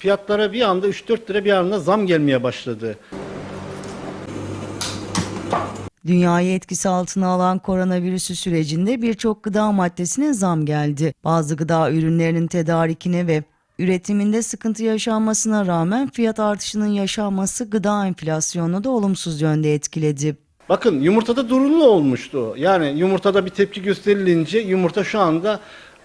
Fiyatlara bir anda 3-4 lira bir anda zam gelmeye başladı. Dünyayı etkisi altına alan koronavirüsü sürecinde birçok gıda maddesine zam geldi. Bazı gıda ürünlerinin tedarikine ve üretiminde sıkıntı yaşanmasına rağmen fiyat artışının yaşanması gıda enflasyonunu da olumsuz yönde etkiledi. Bakın yumurtada durumlu olmuştu. Yani yumurtada bir tepki gösterilince yumurta şu anda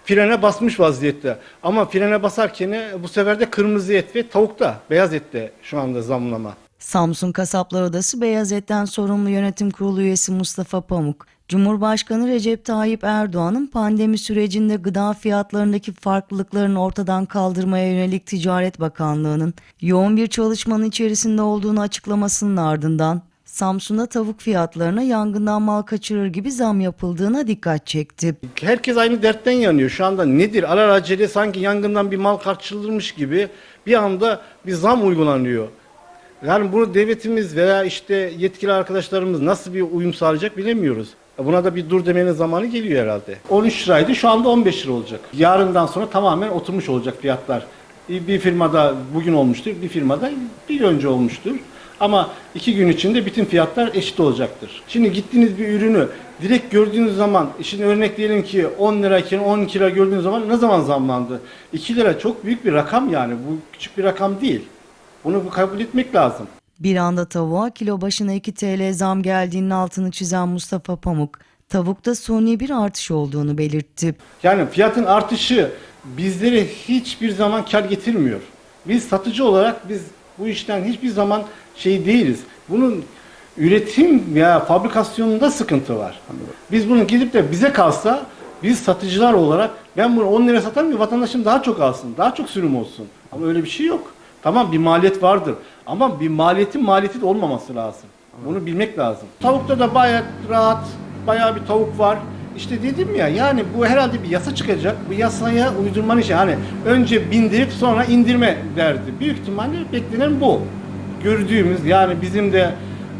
frene basmış vaziyette. Ama frene basarken bu sefer de kırmızı et ve tavukta, beyaz ette şu anda zamlama. Samsun Kasaplar Odası Beyaz Et'ten sorumlu yönetim kurulu üyesi Mustafa Pamuk, Cumhurbaşkanı Recep Tayyip Erdoğan'ın pandemi sürecinde gıda fiyatlarındaki farklılıkların ortadan kaldırmaya yönelik Ticaret Bakanlığı'nın yoğun bir çalışmanın içerisinde olduğunu açıklamasının ardından Samsun'da tavuk fiyatlarına yangından mal kaçırır gibi zam yapıldığına dikkat çekti. Herkes aynı dertten yanıyor. Şu anda nedir? Alelacele sanki yangından bir mal kaçırılmış gibi bir anda bir zam uygulanıyor. Yani bunu devletimiz veya işte yetkili arkadaşlarımız nasıl bir uyum sağlayacak bilemiyoruz. Buna da bir dur demenin zamanı geliyor herhalde. 13 liraydı şu anda 15 lira olacak. Yarından sonra tamamen oturmuş olacak fiyatlar. Bir firmada bugün olmuştur, bir firmada bir önce olmuştur. Ama iki gün içinde bütün fiyatlar eşit olacaktır. Şimdi gittiğiniz bir ürünü direkt gördüğünüz zaman, şimdi örnek diyelim ki 10 lirayken 12 lira gördüğünüz zaman ne zaman zamlandı? 2 lira çok büyük bir rakam yani. Bu küçük bir rakam değil. Bunu kabul etmek lazım. Bir anda tavuğa kilo başına 2 TL zam geldiğinin altını çizen Mustafa Pamuk, tavukta suni bir artış olduğunu belirtti. Yani fiyatın artışı bizlere hiçbir zaman kar getirmiyor. Biz satıcı olarak biz bu işten hiçbir zaman şey değiliz. Bunun üretim veya fabrikasyonunda sıkıntı var. Biz bunu gidip de bize kalsa biz satıcılar olarak ben bunu 10 lira satarım ki vatandaşım daha çok alsın, daha çok sürüm olsun. Ama öyle bir şey yok. Tamam bir maliyet vardır ama bir maliyetin maliyeti de olmaması lazım. Bunu bilmek lazım. Tavukta da bayağı rahat, bayağı bir tavuk var. İşte dedim ya yani bu herhalde bir yasa çıkacak. Bu yasaya uydurmanın işi. Hani önce bindirip sonra indirme derdi. Büyük ihtimalle beklenen bu. Gördüğümüz yani bizim de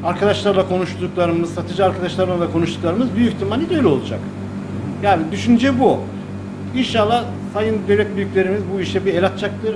arkadaşlarla konuştuklarımız, satıcı arkadaşlarla da konuştuklarımız büyük ihtimalle de öyle olacak. Yani düşünce bu. İnşallah sayın devlet büyüklerimiz bu işe bir el atacaktır.